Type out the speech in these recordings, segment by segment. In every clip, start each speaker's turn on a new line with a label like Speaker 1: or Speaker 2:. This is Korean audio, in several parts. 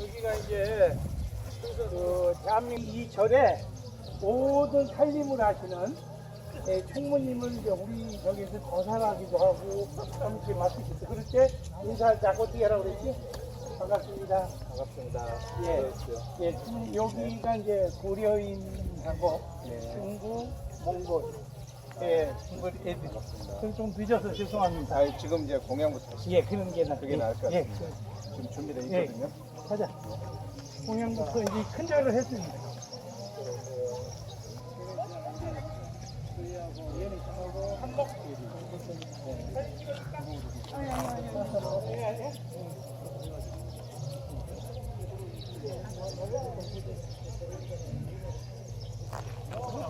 Speaker 1: 여기가 이제 그 대한민국 이 절에 모든 살림을 하시는 예, 총무님을 이제 우리 저기서 거사하기도 하고 함께 맡으셨어. 그럴 때 인사할 때 아까 어떻게 하라고 그랬지? 반갑습니다.
Speaker 2: 반갑습니다.
Speaker 1: 예, 예, 지금 여기가 이제 고려인하고
Speaker 2: 네.
Speaker 1: 중국, 몽골, 예, 중국 애들. 그럼 좀 늦어서 죄송합니다.
Speaker 2: 아, 지금 이제 공양부터 하시
Speaker 1: 예, 그런 게 나.
Speaker 2: 그게 나을 것
Speaker 1: 예,
Speaker 2: 같습니다. 지금 준비되어
Speaker 1: 예.
Speaker 2: 있거든요.
Speaker 1: 가자. 공양부터 이제 큰 절을 했습니다.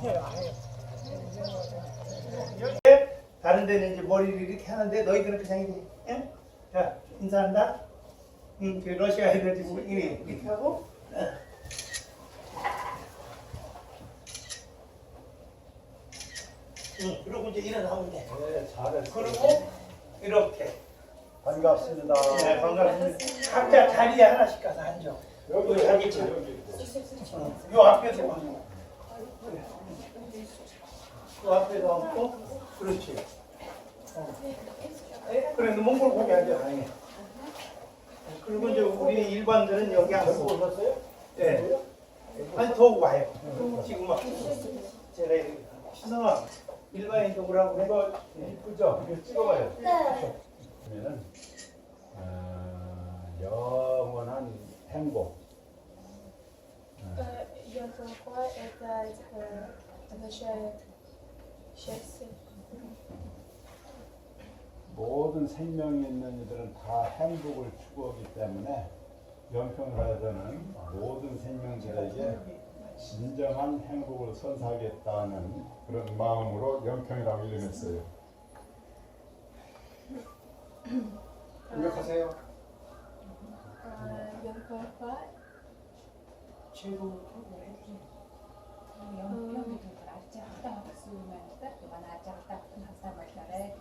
Speaker 1: 다 른 데는 이제 머리를 이렇게 하는데 너희들은 그냥 이렇게 예? 자 인사한다 응, 그 러시아 애들 지금 이렇게 이렇게 하고 어. 응, 그리고 이제 일어나면 돼
Speaker 2: 네, 잘했어요.
Speaker 1: 그리고 이렇게
Speaker 2: 반갑습니다.
Speaker 1: 네, 반갑습니다 각자 자리에 하나씩 가서 앉아
Speaker 2: 여기
Speaker 1: 자기 차. 어, 요 앞에서 앉아 요 앞에서 앉고 그렇지 어. 그래 너 몽골 고기 앉아 아니 그리고 이제 우리 일반들은 여기 앉고 오셨어요? 네. 아니 더 와요. 지금 막 제가 이렇게 신성아 일반인도 오라고 해.
Speaker 3: 이거 이쁘죠? 이거 찍어봐요. 그러면은 어, 영원한 행복.
Speaker 4: Э, Я плохой, это типа означает счастье.
Speaker 3: 모든 생명이 있는 이들은 다 행복을 추구하기 때문에 연평사에서는 모든 생명들에게 진정한 행복을 선사하겠다는 그런 마음으로 연평이라고 이름했어요.
Speaker 2: 공격하세요.
Speaker 4: 아, 연평과
Speaker 1: 최고
Speaker 5: 했지. 연평이 좀 아짜 아짜 수만 딱 그만 아짜 아짜 항상 말해.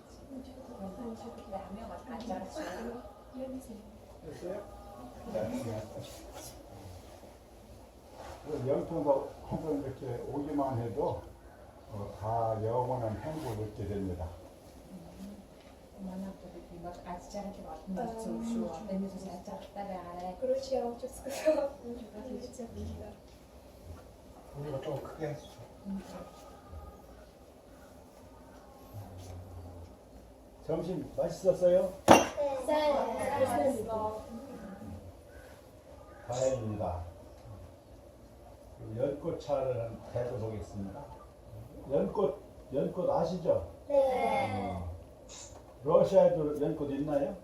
Speaker 5: 그
Speaker 3: 영통도 한번 이렇게 오기만 해도 어, 다 영원한 행복을 얻게 됩니다.
Speaker 1: 우리가 좀 크게 해주죠.
Speaker 3: 점심 맛있었어요? 다행입니다. 연꽃차를 한 대도 보겠습니다. 연꽃, 연꽃 아시죠? 네. 러시아에도 연꽃 있나요?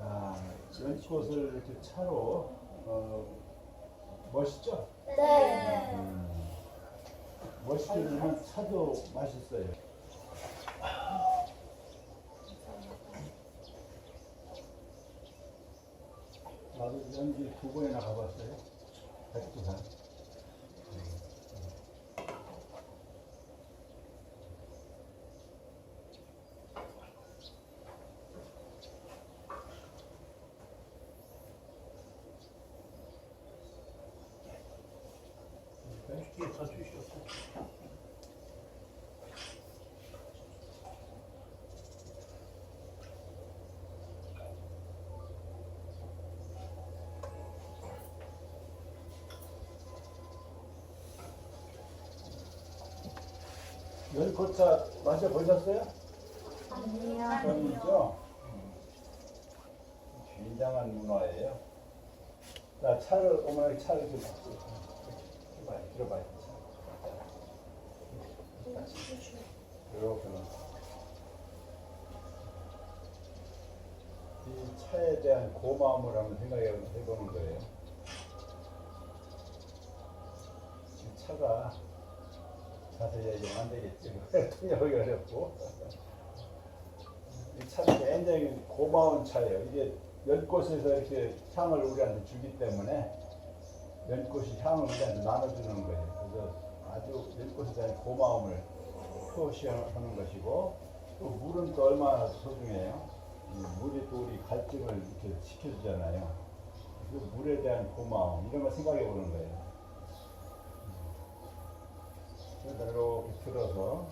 Speaker 3: 아, 연꽃을 이렇게 차로 어, 멋있죠? 음, 멋있지만 차도 맛있어요. 나도 연기 두 번이나 가봤어요. 백두산. 연꽃차 마셔보셨어요? 아니요. 처음이죠? 굉장한 문화예요. 자, 차를, 어머니 차를 좀 바꾸고. 들어봐요. 이렇게 이 차에 대한 고마움을 한번 생각해 보는 거예요. 이 차가 자세히 얘기하면 안 되겠지. 통역이 어렵고. 이 차는 굉장히 고마운 차예요. 이게 연꽃에서 이렇게 향을 우리한테 주기 때문에 연꽃이 향을 그냥 나눠주는 거예요. 그래서 아주 연꽃에 대한 고마움을 표시하는 것이고 또 물은 또 얼마나 소중해요. 이 물이 또 우리 갈증을 이렇게 식혀주잖아요. 그 물에 대한 고마움 이런 걸 생각해 보는 거예요. 그래서 이렇게 들어서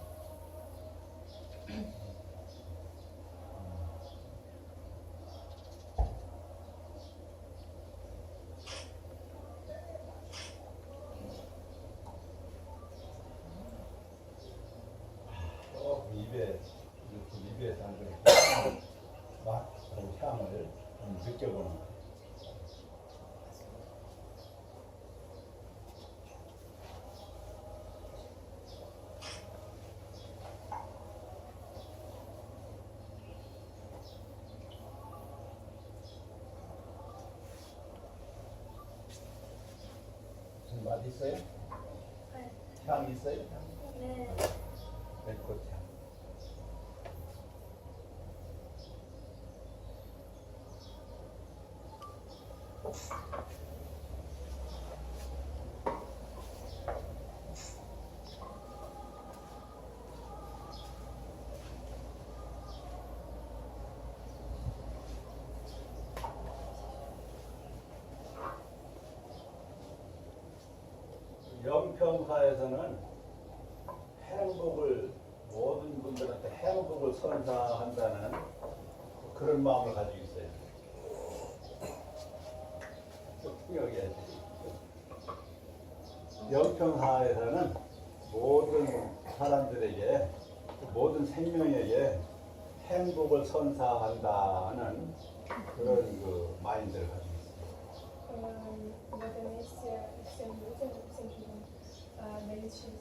Speaker 3: 또 입에 이렇게 입에서 한 그렇게 향을 좀 느껴보는 거예요. 무슨 맛 있어요? 향 있어요?
Speaker 4: 네.
Speaker 3: 연꽃 향. 영평사에서는 행복을 모든 분들한테 행복을 선사한다는 그런 마음을 가지고 있어요. 여기 영평사에서는 모든 사람들에게 모든 생명에게 행복을 선사한다는 그런 그 마인드를 가지고 있어요.
Speaker 4: Ähm, в этом месте всем людям, всем живым äh, наличие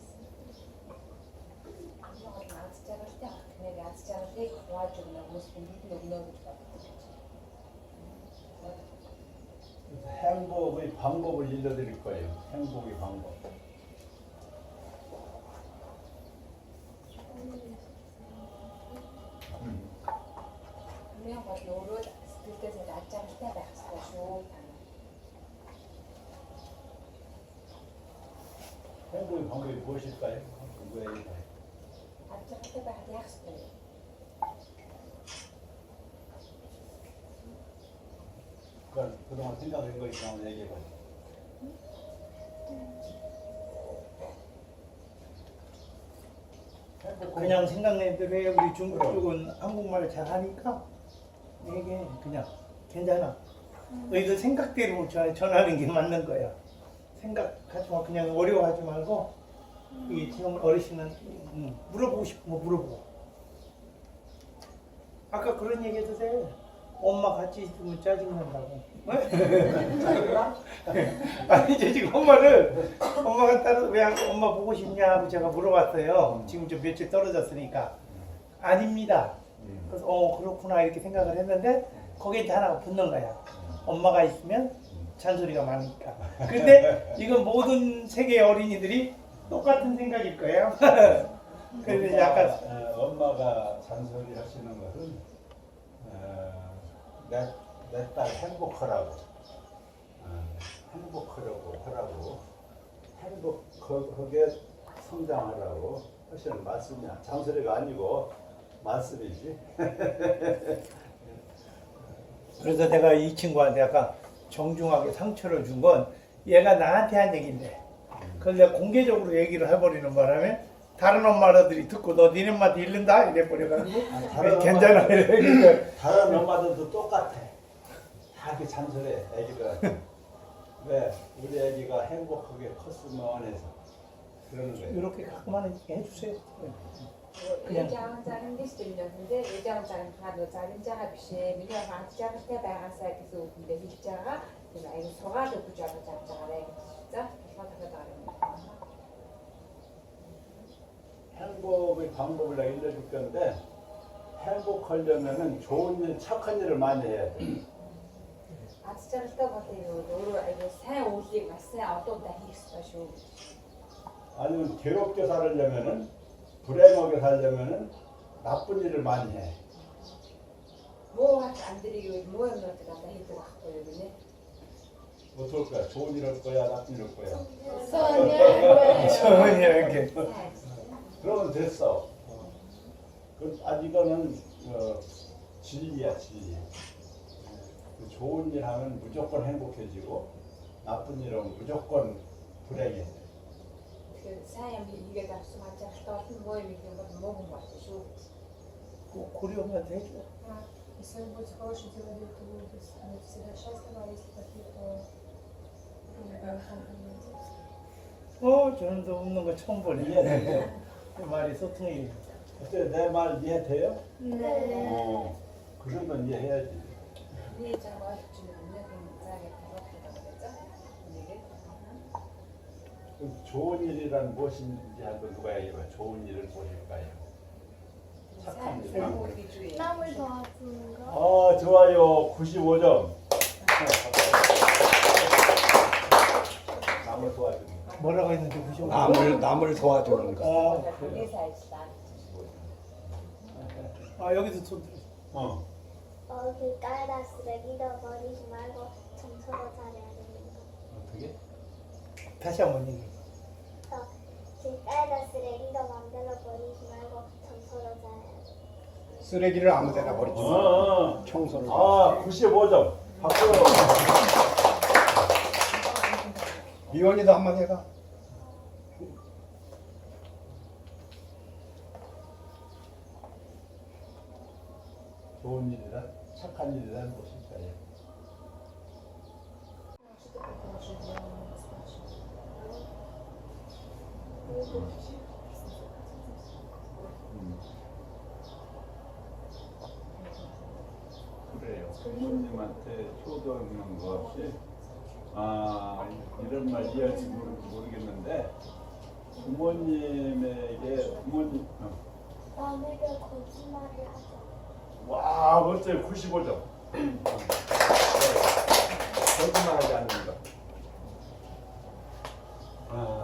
Speaker 5: аз чарах тях, не аз чарах те, плачу на Господи, много много това.
Speaker 3: 그래서 행복의 방법을 일러드릴 거예요. 행복의 방법.
Speaker 5: 분
Speaker 3: 공부의 방법이 무엇일까요? 공부해야
Speaker 5: 할까요? 앞쪽한테 봐야 학습해요.
Speaker 3: 그러니까 그동안 생각한 거 있으면 얘기해봐요.
Speaker 1: 그냥 생각낸 대로 해. 우리 중국 쪽은 한국말 잘하니까 이게 그냥 괜찮아. 너희들 생각대로 전하는 게 맞는 거야. 생각하지 마. 그냥 어려워하지 말고 이 지금 어르신은 음, 물어보고 싶은 거 물어보고. 아까 그런 얘기 돼. 엄마 같이 있으면 짜증난다고. 아니 이제 지금 엄마를 엄마가 따로 왜 엄마 보고 싶냐 하고 제가 물어봤어요. 지금 좀 며칠 떨어졌으니까 아닙니다.
Speaker 3: 음.
Speaker 1: 그래서 어 그렇구나 이렇게 생각을 했는데 거기에 이제 하나가 붙는 거야. 엄마가 있으면 잔소리가 많으니까. 근데 이건 모든 세계 어린이들이 똑같은 생각일 거예요. 그래서 약간
Speaker 3: 어, 엄마가 잔소리 하시는 것은 어, 내내딸 행복하라고 어, 행복하려고 하라고 행복하게 성장하라고 하시는 말씀이야. 잔소리가 아니고 말씀이지.
Speaker 1: 그래서 내가 이 친구한테 약간 정중하게 상처를 준 건 얘가 나한테 한 얘기인데 내가 공개적으로 얘기를 해버리는 바람에 다른 엄마들이 듣고 너 니네 엄마한테 잃는다 이래버려가지고
Speaker 3: 다른
Speaker 1: 괜찮아
Speaker 3: 엄마들-
Speaker 1: 이러니까
Speaker 3: 다른 엄마들도 똑같아. 다 이렇게 잔소리해, 애기들. 왜? 우리 애기가 행복하게 컸으면 해서. 그러는 거예요.
Speaker 1: 이렇게 가끔만 해주세요
Speaker 5: Mücahın de üstünlüğünde mücahın halı zalimcaha bir şey milyon hatıcağı tebağa sakızı okuyla hilcaha yani ayı soğağa da kucağı capcağa da yani fataka da
Speaker 3: 행복의 방법을 알려줄 건데 행복하려면은 좋은 일, 착한 일을 많이 해야 돼.
Speaker 5: 아치자르다 같아요. 너로 이거 새 옷이 맛새 어떤 다 히스타쇼.
Speaker 3: 아니면 괴롭게 살려면은 불행하게 살려면 나쁜 일을 많이 해.
Speaker 5: 뭐가 안 드리고 뭐가 그렇게 갖다 해도 갖고 여기네.
Speaker 3: 어떨 거야? 좋은 일 할 거야? 나쁜 일 할 거야? 소녀.
Speaker 1: 저는 이렇게
Speaker 3: 그러면 됐어. 그, 아직은 어, 진리야, 진리. 그 좋은 일 하면 무조건 행복해지고 나쁜 일 하면 무조건 불행해.
Speaker 5: 그 сайн юм хийгээд авсан маань жахтаа олон муу юм юм бол муу хүн болсон шүү.
Speaker 1: 고리 엄마한테 해줘.
Speaker 4: А, Если вы будете хорошим человеком, то вы будете всегда счастливы, а если плохие, то вы не будете.
Speaker 1: 어, 저는 또 웃는 거 처음 보네.
Speaker 3: 이해되죠?
Speaker 1: 그 말이 소통이.
Speaker 3: 어때 내 말 이해돼요?
Speaker 4: 네.
Speaker 3: 어. 그러면 이해해야지.
Speaker 5: Nee, 장 어렵지는
Speaker 3: 좋은 일이란 무엇인지 한번 누가 얘기해봐. 좋은 일은 무엇일까요? 착한 일.
Speaker 6: 땀을 도와주는 거.
Speaker 3: 어, 좋아요. 95점. 남을 도와주는 거.
Speaker 1: 뭐라고 했는지 보시면.
Speaker 2: 남을 남을 도와주는 거.
Speaker 1: 아, 그래요?
Speaker 5: 살지다.
Speaker 1: 아, 여기도 손 들어.
Speaker 3: 어.
Speaker 6: 어, 길가에다 쓰레기도 버리지 말고 청소도 잘해야 되는 거.
Speaker 3: 어떻게?
Speaker 1: 다시 한번 얘기해.
Speaker 6: 어, 길가에다 쓰레기도 맘대로 버리지 말고 청소도 잘해야 돼.
Speaker 2: 쓰레기를 아무 데나 버리지
Speaker 3: 어,
Speaker 2: 마.
Speaker 3: 어.
Speaker 2: 청소를.
Speaker 3: 아, 95점. 박수.
Speaker 2: 미원이도 한마디 해봐.
Speaker 3: 좋은 일이란 착한 일이란 무엇일까요? 음. 그래요. 부모님한테 효도하는 것이 아 이런 말 이해할지 모르, 모르 겠는데 부모님에게 부모님 어.
Speaker 6: 남에게 거짓말을 하죠.
Speaker 3: 와 멋져요 95점 거짓말하지 않는 것 아,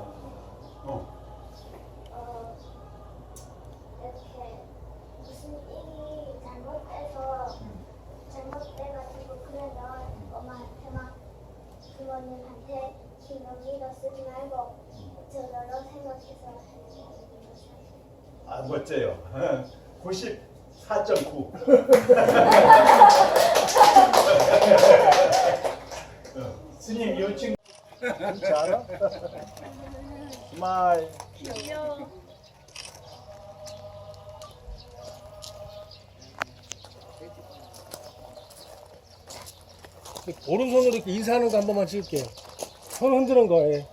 Speaker 2: 진짜 알아? 스마일.
Speaker 7: 오른손으로 이렇게 인사하는 거 한 번만 찍을게요. 손 흔드는 거, 예.